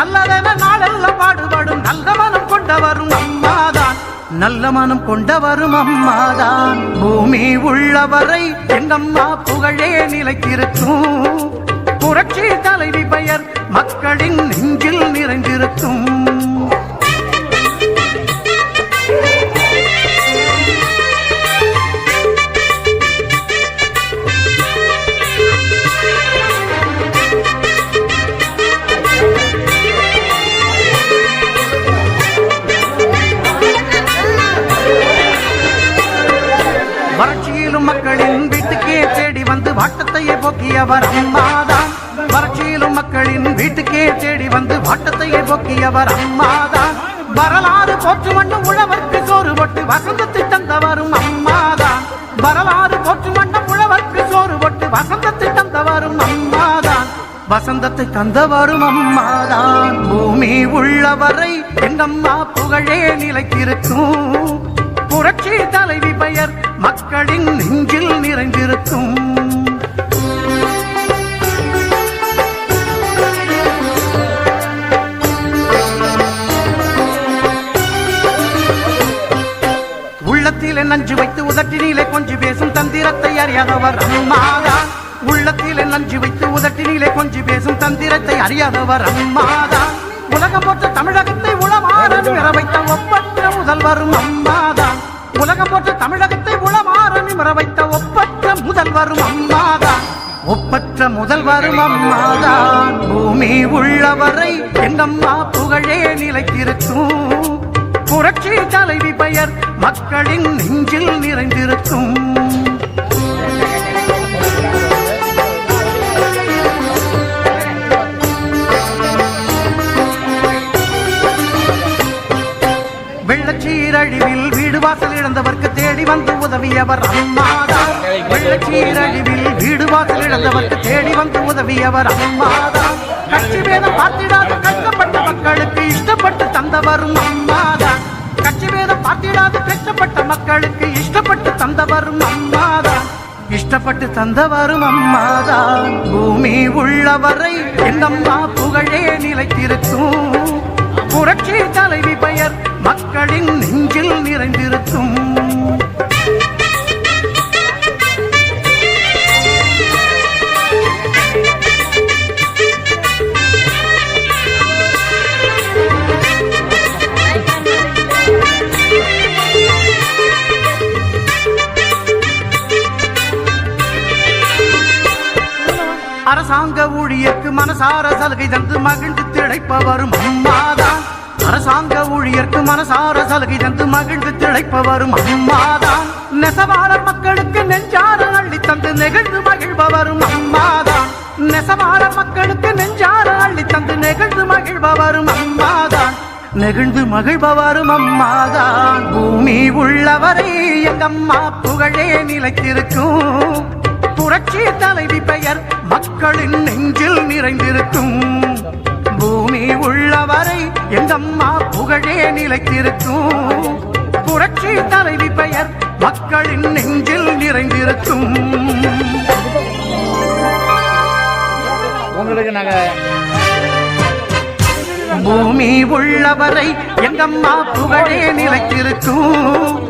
நல்லதென நாளெல்லாம் பாடுபடும் நல்ல மனம் கொண்டவரும் அம்மாதான். நல்ல மனம் கொண்டவரும் அம்மாதான். பூமி உள்ளவரை எங்கம்மா புகழே நிலைத்திருக்கும். புரட்சி தலைவி பெயர் மக்களின் நெஞ்சில் நிறைந்திருக்கும். போக்கியவர் அம்மாதான். வறட்சியிலும் மக்களின் வீட்டுக்கே தேடி வந்து வாட்டத்தையே போக்கியவர் அம்மாதான். வரலாறு போற்று மண்ணு உழவர்க்கு சோறு போட்டு வசந்தத்தை தந்தவரும் அம்மாதான். வரலாறு போற்று மண்ணு உழவர்க்கு சோறு போட்டு வசந்தத்தை தந்தவரும் அம்மாதான். வசந்தத்தை தந்தவரும் அம்மாதான். பூமி உள்ளவரை எங்கம்மா புகழே நிலைத்திருக்கும். புரட்சி தலைவி பெயர் மக்களின் நெஞ்சில் நிறைந்திருக்கும். நஞ்சு வைத்து உதட்டினிலே கொஞ்சி பேசும் தந்திரத்தை அறியாதவர். அம்மாதான் உள்ளத்திலே நஞ்சு வைத்து உதட்டினிலே கொஞ்சி பேசும் தந்திரத்தை அறியாதவர். அம்மாதான் உலகம் போட்ட தமிழகத்தை உளமாறன் நிமிர வைத்த ஒப்பற்ற முதல்வரும் அம்மாதான் உலகம் போட்ட தமிழகத்தை உளமாறன் நிமிர வைத்த ஒப்பற்ற முதல்வரும் அம்மாதான் ஒப்பற்ற முதல்வரும் அம்மாதான் பூமி உள்ளவரை எங்கம்மா புகழே நிலைத்திருக்கும்? புரட்சி தலைவி பெயர் மக்களின் நெஞ்சில் நிறைந்திருக்கும். வெள்ளச்சீரழிவில் வீடு வாசல் இழந்தவர்க்கு தேடி வந்து உதவியவர் அம்மாதான் வெள்ளச்சீரழிவில் வீடு வாசல் இழந்தவர்க்கு தேடி வந்து உதவியவர் அம்மாதான் கட்சி வேதம் பார்த்திடாத கஷ்டப்பட்ட மக்களுக்கு இஷ்டப்பட்டு தந்தவரும் அம்மா. கட்சி கஷ்டப்பட்ட மக்களுக்கு இஷ்டப்பட்டு தந்தவரும் அம்மாதான். இஷ்டப்பட்டு தந்தவரும் அம்மாதான். பூமி உள்ளவரை என்னம்மா புகழே நிலைத்திருக்கும் புரட்சி தலைவி பெயர் மக்களின் நெஞ்சில் நிறைந்திருக்கும் மகிழ்ந்து திளைப்பவரும் அம்மாதான் அரசாங்க ஊழியர்க்கு மனசார சலுகை தந்து மகிழ்ந்து திளைப்பவரும் அம்மாதான் நெசவாளர் மக்களுக்கு நெஞ்சார அள்ளி தந்து நெகிழ்ந்து மகிழ்பவரும் அம்மாதான் நெசவாளர் மக்களுக்கு நெஞ்சார அள்ளி தந்து நெகிழ்ந்து மகிழ்பவரும் அம்மாதான் நெகிழ்ந்து மகிழ்பவரும் அம்மாதான் பூமி உள்ளவரை எங்கம்மா புகழே நிலைத்திருக்கும். புரட்சி தலைவி பெயர் மக்களின் நெஞ்சில் நிறைந்திருக்கும். பூமி உள்ளவரை எங்கம்மா புகழே நிலைத்திருக்கும். புரட்சி தலைவி பெயர் மக்களின் நெஞ்சில் நிறைந்திருக்கும். உங்களுக்கு நாங்க பூமி உள்ளவரை எங்கம்மா புகழே நிலைத்திருக்கும்.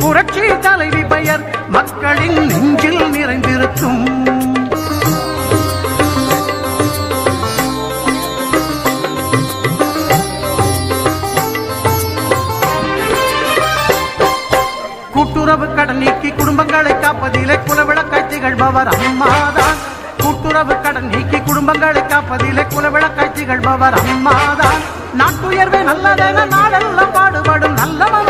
புரட்சி தலைவி பெயர் மக்களின் நெஞ்சில் நிறைந்திருக்கும். கூட்டுறவு கடன் நீக்கி குடும்பங்களை காப்பதிலே குலவிளக்காய் திகழ்பவர் அம்மாதான். கூட்டுறவு கடன் நீக்கி குடும்பங்களை காப்பதிலே குலவிளக்காய் திகழ்பவர் அம்மாதான். நாட்டுயர்வே நல்லதென நாடெல்லாம் பாடுபடும் நல்லவன்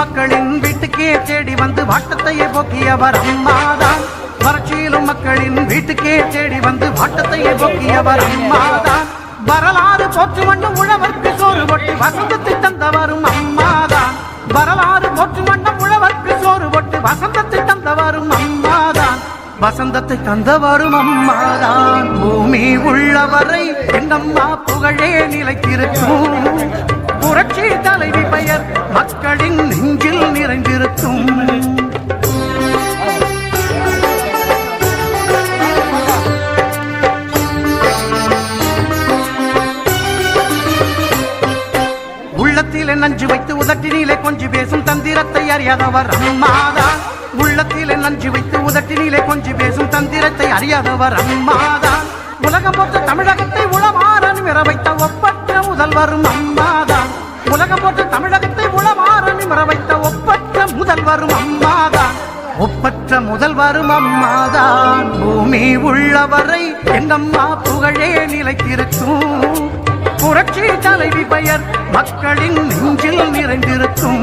மக்களின் வீட்டுக்கே தேடி வந்து வாட்டத்தையே போக்கியவர் அம்மாதான். வறட்சியிலும் மக்களின் வீட்டுக்கே தேடி வந்து வாட்டத்தையே போக்கியவர் அம்மாதான். வரலாறு போற்று மண்ணும் உழவர்க்கு சோறு போட்டு வசந்தத்தை தந்தவரும் அம்மாதான். வரலாறு போற்று மண்ணும் உழவர்க்கு சோறு போட்டு வசந்தத்தை தந்தவரும் அம்மாதான். வசந்தத்தை தந்தவரும் அம்மாதான். பூமி உள்ளவரை என்னம்மா புகழே நிலைத்திருக்கும். புரட்சி தலைவி அறியாதவர் அம்மாதான் உள்ளத்திலே நஞ்சு வைத்து உதட்டினிலே கொஞ்சி பேசும் தந்திரத்தை அறியாதவர் அம்மாதான் உலகம் போட்ட தமிழகத்தை உளமாறன் நிமிர வைத்த ஒப்பற்ற முதல்வரும் அம்மாதான் உலகம் போட்ட தமிழகத்தை உளமாறன் நிமிர வைத்த ஒப்பற்ற முதல்வரும் அம்மாதான் ஒப்பற்ற முதல்வரும் அம்மாதான் பூமி உள்ளவரை எங்கம்மா புகழே நிலைத்திருக்கும் புரட்சி தலைவி பெயர் மக்களின் நெஞ்சில் நிறைந்திருக்கும்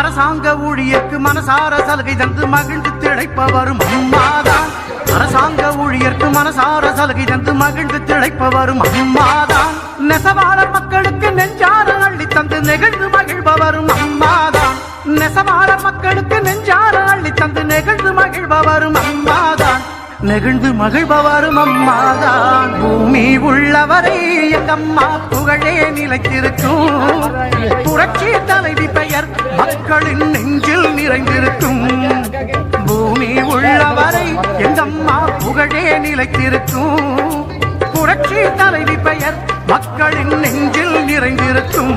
அரசாங்க ஊழியர்க்கு மனசார சலுகை தந்து மகிழ்ந்து திளைப்பவரும் அம்மாதான். அரசாங்க ஊழியர்க்கு மனசார சலுகை தந்து மகிழ்ந்து திளைப்பவரும் அம்மாதான். நெசவாள மக்களுக்கு நெஞ்சார அள்ளி தந்து நெகிழ்ந்து மகிழ்பவரும் அம்மாதான். நெசவாள மக்களுக்கு நெஞ்சார அள்ளி தந்து நெகிழ்ந்து மகிழ்பவரும் அம்மாதான். நெகிழ்ந்து மகிழ்பவரும் அம்மாதான். பூமி உள்ளவரை எங்கம்மா புகழே நிலைத்திருக்கும். புரட்சி தலைவி பெயர் மக்களின் நெஞ்சில் நிறைந்திருக்கும். பூமி உள்ளவரை எங்கம்மா புகழே நிலைத்திருக்கும். புரட்சி தலைவி பெயர் மக்களின் நெஞ்சில் நிறைந்திருக்கும்.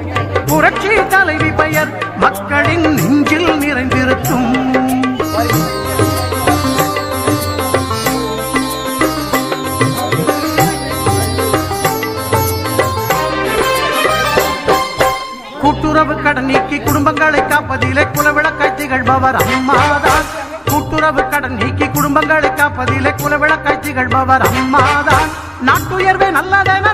புரட்சி தலைவி பெயர் மக்களின் நெஞ்சில் நிறைந்திருக்கும். கூட்டுறவு கடன் நீக்கி குடும்பங்களை காப்பதிலே குலவிளக்காய் திகழ்பவர் அம்மாதான். கூட்டுறவு கடன் நீக்கி குடும்பங்களை காப்பதிலே குலவிளக்காய் திகழ்பவர் அம்மாதான். நாட்டுயர்வே நல்லதென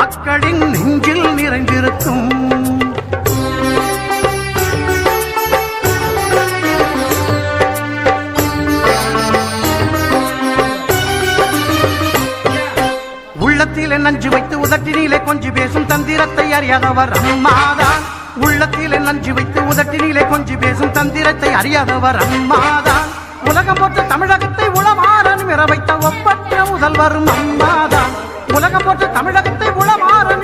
மக்களின் நெஞ்சில் நிறைந்திருக்கும். உள்ளத்திலே நஞ்சு வைத்து உதட்டினிலே கொஞ்சி பேசும் தந்திரத்தை அறியாதவர் அம்மாதான் உள்ளத்திலே நஞ்சு வைத்து உதட்டினிலே கொஞ்சி பேசும் தந்திரத்தை அறியாதவர் அம்மாதான் உலகம் போட்ட தமிழகத்தை உளமாற மிற வைத்த ஒப்பற்ற முதல்வரும் அம்மாதான் உலகம் போட்ட தமிழகத்தை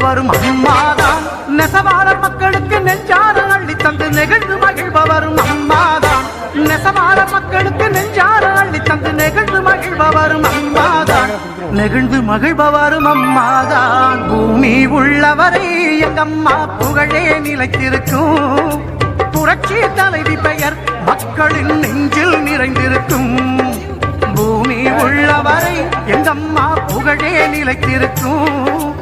மகிழ்ந்து அம்மாதான். நெசவார மக்களுக்கு நெஞ்சார அள்ளி தந்து நெகிழ்ந்து மகிழ்பவரும் அம்மாதான். நெசவார மக்களுக்கு நெஞ்சார அள்ளி தந்து நெகிழ்ந்து மகிழ்பவரும் அம்மாதான். நெகிழ்ந்து மகிழ்பவரும் அம்மாதான். பூமி உள்ளவரை எங்கம்மா புகழே நிலைத்திருக்கும். புரட்சி தலைவி பெயர் மக்களின் நெஞ்சில் நிறைந்திருக்கும். பூமி உள்ளவரை எங்கம்மா புகழே நிலைத்திருக்கும்.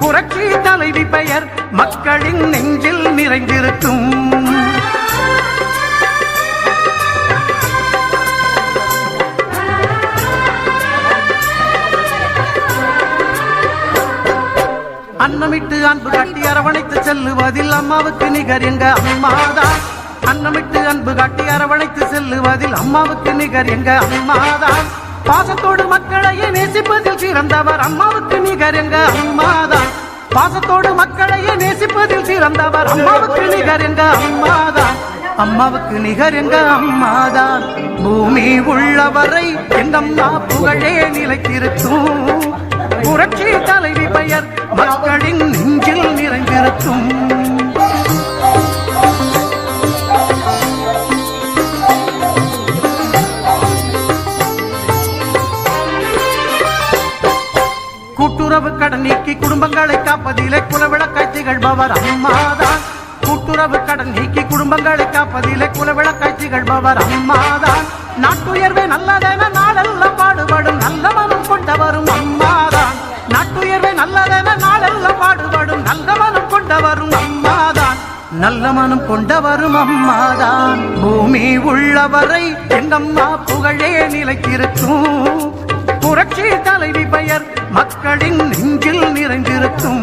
புரட்சி தலைவி பெயர் மக்களின் நெஞ்சில் நிறைந்திருக்கும். அன்னமிட்டு அன்பு காட்டி அரவணைத்து செல்லுவதில் அம்மாவுக்கு நிகர் எங்க அம்மாதான் அன்னமிட்டு அன்பு காட்டி அரவணைத்து செல்லுவதில் அம்மாவுக்கு நிகர் எங்க அம்மாதான் பாசத்தோடு மக்களையே நேசிப்பதில் சிறந்தவர் அம்மாவுக்கு நிகர் எங்க அம்மாதான் பாசத்தோடு மக்களையே நேசிப்பதில் சிறந்தவர் அம்மாவுக்கு நிகர் எங்க அம்மாதான் அம்மாவுக்கு நிகர் எங்க அம்மாதான் பூமி உள்ளவரை எங்கம்மா புகழே நிலைத்திருக்கும் புரட்சி தலைவி பெயர் மக்களின் நெஞ்சில் நிறைந்திருக்கும் நீக்கி குடும்பங்களை காப்பதிலே குலவிளக்காய் திகழ்பவர் அம்மாதான் கூட்டுறவு கடன் நீக்கி குடும்பங்களை காப்பதிலே குலவிளக்காய் திகழ்பவர் அம்மாதான் நாட்டுயர்வே நல்லதென நாளெல்லாம் பாடுபடும் நல்ல மனம் கொண்டவரும் அம்மாதான். நாட்டுயர்வே நல்லதென நாளெல்லாம் பாடுபடும் நல்ல மனம் கொண்டவரும் அம்மாதான். நல்ல மனம் கொண்டவரும் அம்மாதான். பூமி உள்ளவரை எங்கம்மா புகழே நிலைத்திருக்கும். புரட்சி தலைவி பெயர் மக்களின் நெஞ்சில் நிறைந்திருக்கும்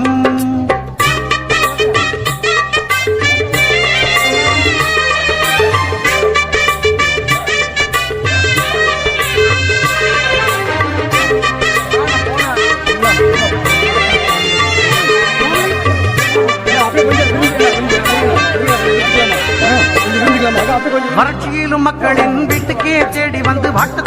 வறட்சியிலும் மக்களின் வீட்டுக்கே தேடி வந்து வாட்டு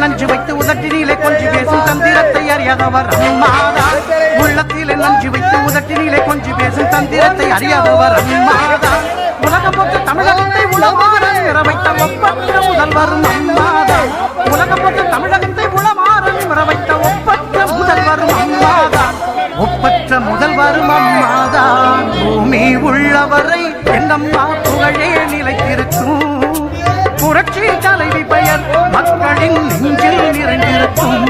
நஞ்சு வைத்து உதட்டினிலே கொஞ்சி பேசும் தந்திரத்தை அறியாதவர். அம்மாதான் உள்ளத்திலே நஞ்சு வைத்து உதட்டினிலே கொஞ்சி பேசும் தந்திரத்தை அறியாதவர். அம்மாதான் உலக போக்கு தமிழகத்தை உளமாற நிற ஒப்பற்ற முதல்வர் அம்மாதான் உலக போக்கு தமிழகத்தை உளமாற நிற ஒப்பற்ற முதல்வர் அம்மாதான் ஒப்பற்ற முதல்வர் அம்மாதான் பூமி உள்ளவரை என்னம்மா மக்களின் நெஞ்சில் நிறைந்திருக்கும்.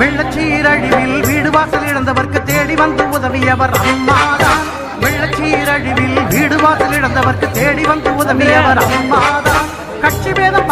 வெள்ளச்சீரழிவில் வீடு வாசல் இழந்தவர்க்கு தேடி வந்து உதவியவர் அம்மாதான் வெள்ளச்சீரழிவில் வீடு வாசல் இழந்தவர்க்கு தேடி வந்து உதவியவர் அம்மாதான் கட்சி வேதம்